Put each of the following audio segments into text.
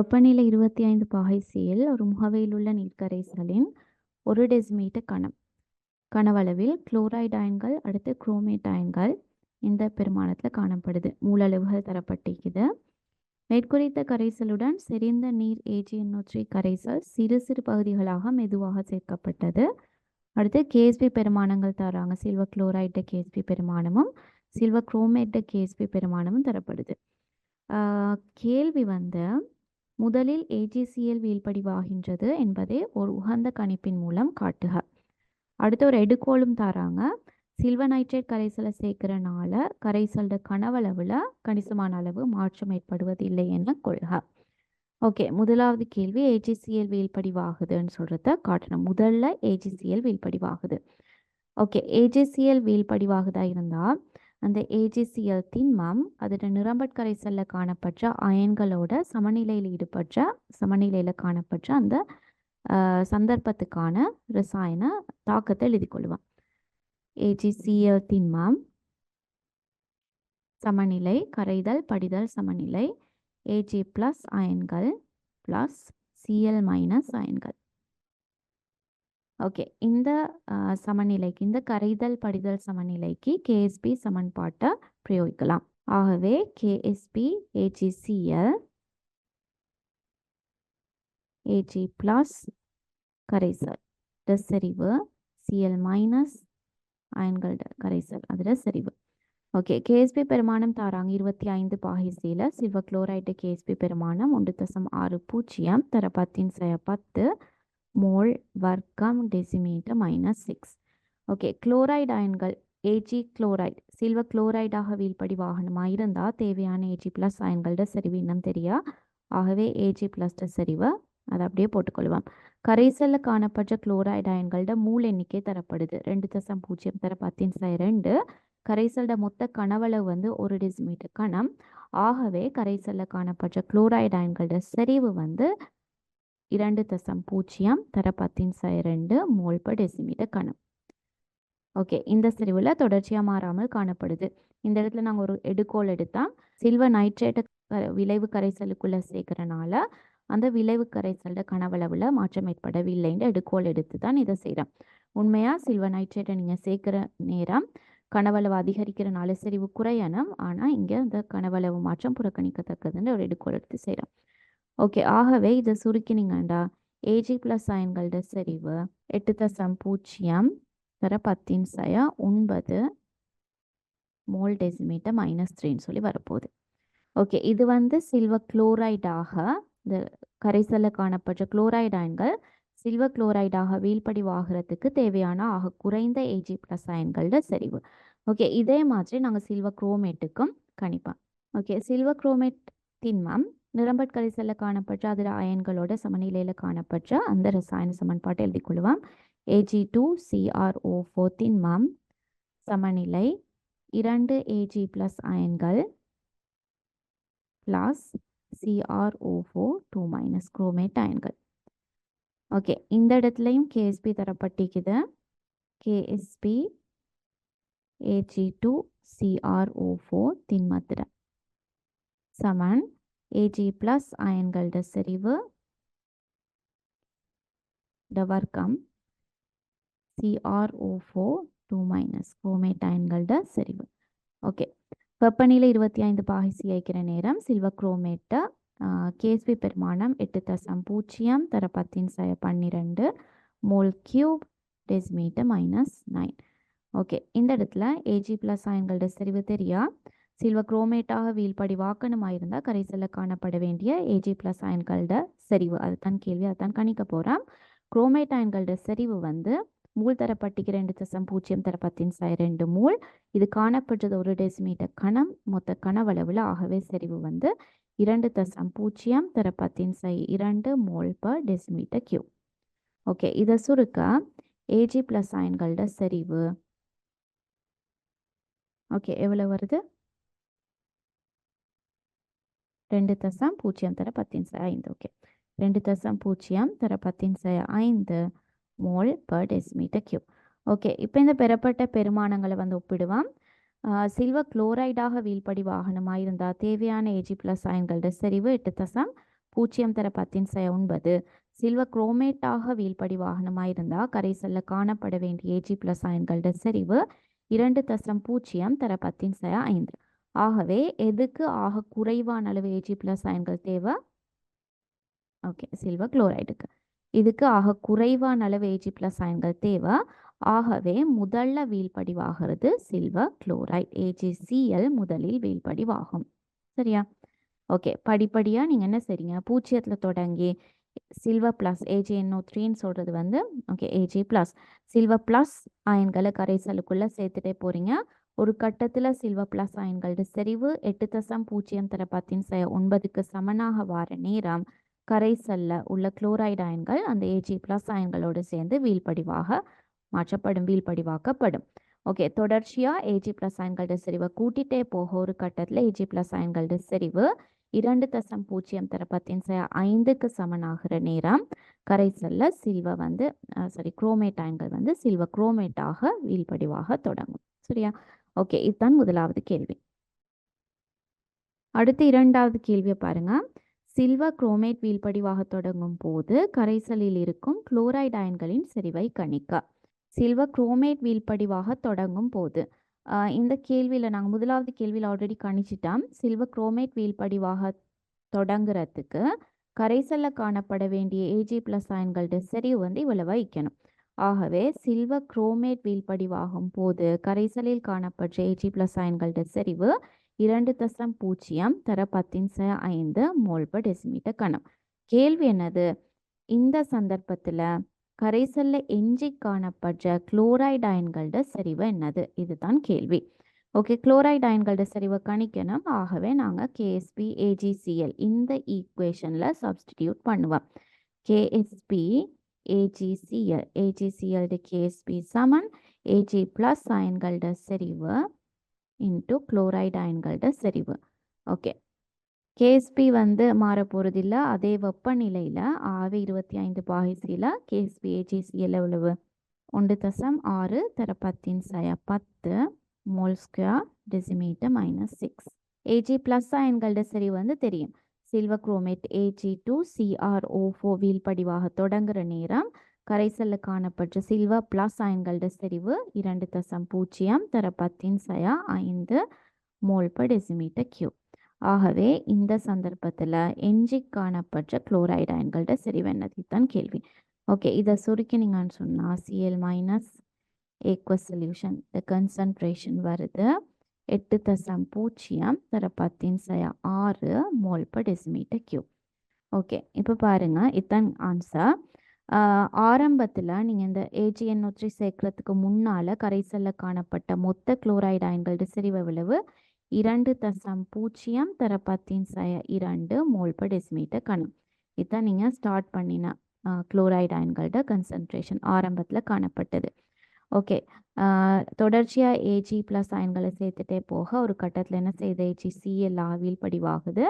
வெப்பநிலை இருபத்தி ஐந்து பாகைசியில் ஒரு முகவையில் உள்ள நீர்க்கரைசலின் ஒரு டெசிமீட்டர் கணம். கனவளவில் குளோரைடு அயன்கள் அடுத்து குரோமேட் அயன்கள் இந்த பெருமானத்தில் காணப்படுது. மூலளவுகள் தரப்பட்டிருக்குது. மேற்குறித்த கரைசலுடன் செறிந்த நீர் ஏஜிஎன்ஓ கரைசல் சிறு சிறு பகுதிகளாக மெதுவாக சேர்க்கப்பட்டது. அடுத்து கேஎஸ்பி பெருமானங்கள் தராங்க. சில்வர் குளோரைட்டு கேஎஸ்பி பெருமானமும் சில்வர் குரோமேட்டு கேஎஸ்பி பெருமானமும் தரப்படுது. கேள்வி வந்து முதலில் ஏஜிசிஎல் வீழ்படிவாகின்றது என்பதை ஒரு உகந்த கணிப்பின் மூலம் காட்டுக. அடுத்து ஒரு எடுக்கோலும் தராங்க. சில்வர் நைட்ரேட் கரைசலை சேர்க்கிறனால கரைசலோட கனவளவில் கணிசமான அளவு மாற்றம் ஏற்படுவதில்லை என கொள்க. ஓகே முதலாவது கேள்வி ஏஜிசிஎல் வீழ்படிவாகுதுன்னு சொல்கிறத காட்டணும். முதல்ல ஏஜிசிஎல் வீழ்படிவாகுது. ஓகே ஏஜிசிஎல் வீழ்படிவாகுதா இருந்தால் அந்த ஏஜிசிஎல் திண்மம் அதோட நிரம்பட் கரைசலில் காணப்பட்ட அயன்களோட சமநிலையில் ஈடுபட்ட சமநிலையில் காணப்பட்ட அந்த சந்தர்ப்பத்துக்கான ரசாயன தாக்கத்தை எழுதி கொள்வான் ஏஜிசிஎல் திண்மம் சமநிலை கரைதல் படிதல் சமநிலை ஏஜி ப்ளஸ் அயன்கள் ப்ளஸ் சிஎல் மைனஸ் அயன்கள். ஓகே. இந்த சமநிலைக்கு இந்த கரைதல் படிதல் சமநிலைக்கு கேஎஸ்பி சமன்பாட்டை பிரயோகிக்கலாம். ஆகவே கேஎஸ்பி ஏஜிசிஎல் ஏஜி பிளஸ் கரைசல். ட செறிவு சிஎல் மைனஸ் அயன்கள் கரைசல். அதில் செறிவு ஓகே. கேஎஸ்பி பெருமானம் தாராங்க இருபத்தி ஐந்து பாகிசியில் சில்வர் குளோரைடு கேஎஸ்பி பெருமானம் ஒன்று தசம் ஆறு பூஜ்ஜியம் தர பத்தின் செய்ய பத்து மோல் வர்க்கம் decimetre minus six okay chloride அயன்கள் AG chloride silver குளோரைடாக வீழ்படி வாகனமாக இருந்தால் தேவையான ஏஜி ப்ளஸ் அயன்களோட செறிவு இன்னும் தெரியா? ஆகவே ஏஜி ப்ளஸ்ட செறிவை அதை அப்படியே போட்டுக்கொள்வோம். கரைசலில் காணப்பட்ட குளோரைடு அயன்களோட மூல் எண்ணிக்கை தரப்படுது. ரெண்டு தசம் பூஜ்ஜியம் தர பத்தின் சாய் ரெண்டு. கரைசலோட மொத்த கனவளவு வந்து ஒரு டெசிமீட்டர் கணம். ஆகவே கரைசலில் காணப்பட்ட குளோரைடு அயன்களோட செறிவு வந்து இரண்டு தசம் பூஜ்ஜியம் தர பத்தின் சாய் ரெண்டு மோல் பர் டெசிமீட்டர் கணம். ஓகே இந்த செறிவில் தொடர்ச்சியாக மாறாமல் காணப்படுது. இந்த இடத்துல நாங்கள் ஒரு எடுக்கோல் எடுத்தால் சில்வர் நைட்ரேட்டை விளைவு கரைசலுக்குள்ளே சேர்க்கறனால அந்த விளைவு கரைசலோட கனவளவில் மாற்றம் ஏற்படவில்லைன்னு எடுக்கோல் எடுத்து தான் இதை செய்கிறோம் உண்மையாக சில்வர் நைட்ரேட்டை நீங்கள் சேர்க்குற நேரம் கனவளவு அதிகரிக்கிறனால செறிவு குறையணும். ஆனால் இங்கே அந்த கனவளவு மாற்றம் புறக்கணிக்கத்தக்கதுன்னு ஒரு எடுக்கோல் எடுத்து செய்கிறோம் ஓகே ஆகவே இதை சுருக்கினீங்கண்டா. ஏஜி ப்ளஸ் அயன்களோட செறிவு எட்டு தசம் பூஜ்ஜியம் தர பத்தின் சய ஒன்பது மோல் டெசிமீட்டர் மைனஸ் த்ரீன்னு சொல்லி வரப்போகுது. ஓகே இது வந்து சில்வர் குளோரைடாக இந்த கரைசலில் காணப்பட்ட குளோரைடு அயன்கள் சில்வர் குளோரைடாக வீழ்படிவாகிறதுக்கு தேவையான ஆக குறைந்த ஏஜி ப்ளஸ் அயன்களோட செறிவு. ஓகே இதே மாதிரி நாங்கள் சில்வர் குரோமேட்டுக்கும் கணிப்போம். ஓகே சில்வர் குரோமேட் திண்மம் நிரம்பட் கரைசலில் காணப்பட்ட அதில் அயன்களோட சமநிலையில் காணப்பட்ட அந்த ரசாயன சமன்பாட்டை எழுதி கொள்வோம் ஏஜி டூ சிஆர்ஓ ஃபோர் மம் சமநிலை இரண்டு AG plus அயன்கள் plus CRO four two minus chromate அயன்கள். Okay இந்த இடத்துலையும் KSP தரப்பட்டிருக்குது. KSP AG two CRO four தின்மத்திர சமன் ஏஜி ப்ளஸ் அயன்களோட செறிவு. ட வர்க்கம். CRO four two minus chromate அயன்களோட செறிவு. ஓகே வெப்பநிலை இருபத்தி ஐந்து பாகிசி ஐக்கிற நேரம். சில்வர் குரோமேட்டை கேஸ்வி பெருமானம் எட்டு தசம் பூஜ்ஜியம் தர பத்தின் சய பன்னிரெண்டு mole cube decimetre minus nine okay இந்த இடத்துல ஏஜி ப்ளஸ் அயன்களோட செறிவு தெரியா? சில்வர் குரோமேட்டாக வீழ்படி வாக்கணமாக இருந்தால் கரைசலில் காணப்பட வேண்டிய ஏஜி ப்ளஸ் அயன்களோட செறிவு அதுதான் கேள்வி அதுதான் கணிக்க போகிறோம் குரோமேட் அயன்களோட செறிவு வந்து மூல் தரப்பட்டிக்கு ரெண்டு தசம் பூஜ்ஜியம் தர பத்தின் சை ரெண்டு மூல். இது காணப்பட்டது ஒரு டெசிமீட்டர் கணம் மொத்த கனவளவில் ஆகவே செறிவு வந்து இரண்டு தசம் பூஜ்ஜியம் தர பத்தின் சை இரண்டு mole per decimetre cube okay இதை சுருக்க ஏஜி ப்ளஸ் அயன்களோட செறிவு. ஓகே எவ்வளோ வருது? ரெண்டு தசம் பூஜ்ஜியம் தர பத்தின் சை ஐந்து. ஓகே. ரெண்டு தசம் பூஜ்ஜியம் தர பத்தின் சை ஐந்து mole per decimetre cube. Okay. இப்போ இந்த பெறப்பட்ட பெருமானங்களை வந்து ஒப்பிடுவோம். சில்வர் குளோரைடாக வீழ்படி வாகனமாக இருந்தால் தேவையான ஏஜி ப்ளஸ் அயன்களோட செறிவு எட்டு தசம் பூஜ்ஜியம் தர பத்தின் சய ஒன்பது. சில்வ குரோமேட்டாக வீழ்படி வாகனமாக இருந்தால் கரைசல்ல காணப்பட வேண்டிய ஏஜி பிளஸ் அயன்களோட செறிவு இரண்டு தசம் பூஜ்ஜியம் தர பத்தின் சய ஐந்து. ஆகவே எதுக்கு ஆக குறைவான அளவு ஏஜி பிளஸ் அயன்கள் தேவை? ஓகே சில்வர் குளோரைடுக்கு இதுக்கு ஆக குறைவான அளவு ஏஜி பிளஸ் அயன்கள் தேவை. ஆகவே முதல்ல வீழ்படிவாகிறது சில்வர் குளோரைட் ஏஜிசிஎல் முதலில் வீழ்படிவாகும். சரியா? ஓகே படிப்படியாக நீங்கள் என்ன செய்றீங்க? பூச்சியத்தில் தொடங்கி சில்வர் ப்ளஸ் என்னோ த்ரீன்னு சொல்கிறது வந்து okay AG plus silver plus அயன்களை கரைசலுக்குள்ளே சேர்த்துட்டே போகிறீங்க ஒரு கட்டத்தில் சில்வர் பிளஸ் அயன்களோட செறிவு எட்டு தசம் பூஜ்ஜியம் தர பத்தின் ஒன்பதுக்கு சமனாக வார நேரம் கரைசல்ல உள்ள குளோரைடு அயன்கள் அந்த ஏஜி பிளஸ் அயன்களோடு சேர்ந்து வீழ்படிவாக மாற்றப்படும் வீழ்படிவாக்கப்படும். ஓகே தொடர்ச்சியாக ஏஜி ப்ளஸ் அயன்களோட செறிவை கூட்டிகிட்டே போக ஒரு கட்டத்தில் ஏஜி ப்ளஸ் அயன்களோட செறிவு இரண்டு தசம் பூஜ்ஜியம் தர பத்தின் ஐந்துக்கு சமனாகிற நேரம் கரைசல்ல சில்வ வந்து சாரி குரோமேட் அயன்கள் வந்து சில்வ குரோமேட்டாக வீழ்படிவாக தொடங்கும். சரியா? ஓகே இதுதான் முதலாவது கேள்வி. அடுத்து இரண்டாவது கேள்வியை பாருங்க. சில்வர் குரோமேட் வீழ்படிவாக தொடங்கும் போது கரைசலில் இருக்கும் குளோரைடு அயன்களின் செறிவை கணிக்க. சில்வர் குரோமேட் வீழ்படிவாக தொடங்கும் போது இந்த கேள்வியில் நாங்கள் முதலாவது கேள்வியில் ஆல்ரெடி கணிச்சிட்டோம். சில்வர் குரோமேட் வீழ்படிவாக தொடங்குறதுக்கு கரைசலில் காணப்பட வேண்டிய ஏஜி ப்ளஸ் அயன்களோட செறிவு வந்து இவ்வளவு வைக்கணும். ஆகவே சில்வர் குரோமேட் வீழ்படிவாகும் போது கரைசலில் காணப்பட்ட ஏஜி ப்ளஸ் அயன்களோட செறிவு இரண்டு தசம் பூஜ்ஜியம் தர பத்தின் ச ஐந்து மோல் பர் டெசிமீட்டர் கணம். கேள்வி என்னது? இந்த சந்தர்ப்பத்தில் கரைசல்ல எஞ்சி காணப்பட்ட குளோரைடு அயன்களோட செறிவு என்னது? இதுதான் கேள்வி. ஓகே குளோரைடு அயன்களோட செறிவை கணிக்கணும். ஆகவே நாங்கள் கேஎஸ்பி ஏஜிசிஎல் இந்த ஈக்குவேஷனில் சப்ஸ்டிடியூட் பண்ணுவோம். கேஎஸ்பி ஏஜிசிஎல் ஏஜிசிஎல்டு கேஎஸ்பி சமன். ஏஜி ப்ளஸ் அயன்களோட செறிவு இன்ட்டு குளோரைடு அயன்களோட செறிவு. ஓகே கேஎஸ்பி வந்து மாற போகிறதில்ல அதே வெப்பநிலையில் ஆவி இருபத்தி ஐந்து பாகிசியில் கேஎஸ்பி ஏஜிசிஎல் எவ்வளவு? ஒன்று தசம் ஆறு தர பத்தின் சய பத்து mole square decimetre minus six AG plus அயன்களோட செறிவு வந்து தெரியும். Silver chromate AG two CRO four வீழ்படிவாக தொடங்குற நேரம். கரைசல்ல காணப்பட்ட சில்வர் பிளஸ் அயன்களோட செறிவு இரண்டு தசம் பூஜ்ஜியம் தர பத்தின் சயா ஐந்து மோல் பர் டெசிமீட்டர் கியூப் ஆகவே இந்த சந்தர்ப்பத்தில் எஞ்சி காணப்பட்ட குளோரைடு அயன்களோட செறிவு என்னது தான் கேள்வி. ஓகே இதை சுருக்கினீங்கன்னு சொன்னால் CL minus aqueous solution the concentration வருது. எட்டு தசம் பூஜ்ஜியம் தர பத்தின் சய ஆறு mole per decimetre cube. Okay இப்போ பாருங்க இத்தன் ஆன்சர் ஆரம்பத்தில் நீங்கள் இந்த ஏஜிஎன் நூற்றி சேர்க்கறதுக்கு முன்னால் கரைசலில் காணப்பட்ட மொத்த குளோரைடு அயன்கள் செறிவு விளைவு இரண்டு தசம் பூஜ்ஜியம் தர பத்தின் சய இரண்டு மோல் பர் டெசிமீட்டர் கணம். இதான் நீங்கள் ஸ்டார்ட் பண்ணின குளோரைடு அயன்களோட கன்சன்ட்ரேஷன் ஆரம்பத்தில் காணப்பட்டது. ஓகே. தொடர்ச்சியாக ஏஜி ப்ளஸ் அயன்களை சேர்த்துட்டே போக ஒரு கட்டத்தில் என்ன செய்யுது? ஏஜி சிஎல் ஆவியில் படிவாகுது.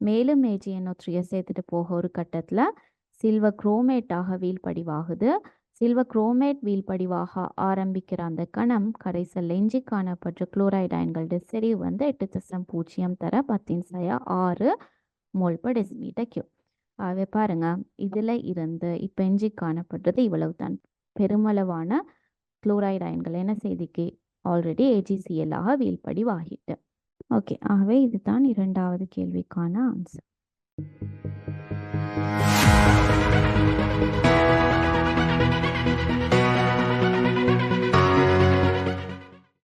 மேலும் ஏஜி என்ஓ சேர்த்துட்டு போக ஒரு கட்டத்தில் சில்வர் குரோமேட்டாக வீழ்படிவாகுது சில்வர் குரோமேட் வீழ்படிவாக ஆரம்பிக்கிற அந்த கணம் கரைசல் லெஞ்சி காணப்பட்ட குளோரைடு அயன்களுடைய செறிவு வந்து எட்டு தசம் பூஜ்ஜியம் தர பத்தின் சயா ஆறு மோல் பர் டெசிமீட்டர் கியூ ஆகவே பாருங்க இதில் இருந்து இப்போ எஞ்சி காணப்படுறது இவ்வளவு தான் பெருமளவான குளோரைடு அயன்கள் என்ன செய்திக்கு ஆல்ரெடி ஏஜிசிஎல்லாக வீழ்படிவாகிட்டு. ஓகே ஆகவே இதுதான் இரண்டாவது கேள்விக்கான ஆன்சர்